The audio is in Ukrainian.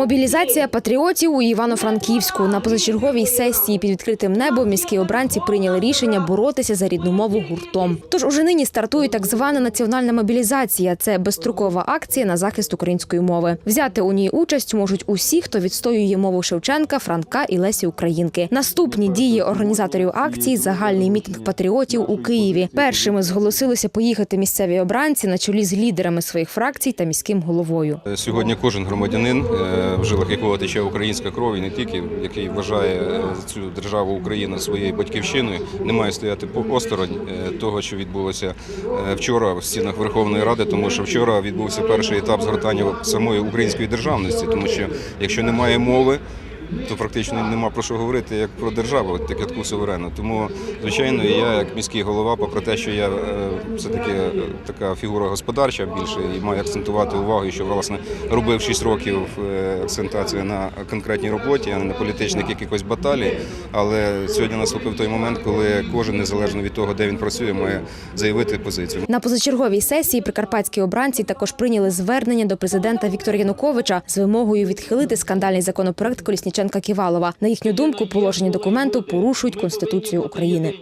Мобілізація патріотів у Івано-Франківську на позачерговій сесії під відкритим небом міські обранці прийняли рішення боротися за рідну мову гуртом. Тож уже нині стартує так звана національна мобілізація. Це безстрокова акція на захист української мови. Взяти у ній участь можуть усі, хто відстоює мову Шевченка, Франка і Лесі Українки. Наступні дії організаторів акції загальний мітинг патріотів у Києві. Першими зголосилися поїхати місцеві обранці на чолі з лідерами своїх фракцій та міським головою. Сьогодні кожен громадянин, е, в жилах якого тече українська кров, і не тільки який вважає е, цю державу Україна своєю батьківщиною, не має стояти осторонь е, того, що відбулося е, вчора в стінах Верховної Ради, тому що вчора відбувся перший етап згортання самої української державності, тому що якщо немає мови. То практично нема про що говорити як про державу, як таку суверенну. Тому, звичайно, я як міський голова, попри те, що я е, все-таки е, така фігура господарча більше і маю акцентувати увагу, що власне робив 6 років е, акцентацію на конкретній роботі, а не на політичних якихось баталій. Але сьогодні наступив той момент, коли кожен, незалежно від того, де він працює, має заявити позицію. На позачерговій сесії прикарпатські обранці також прийняли звернення до президента Віктора Януковича з вимогою відхилити скандальний законопроект Колісніченка Ківалова. На їхню думку, положення документу порушують конституцію України.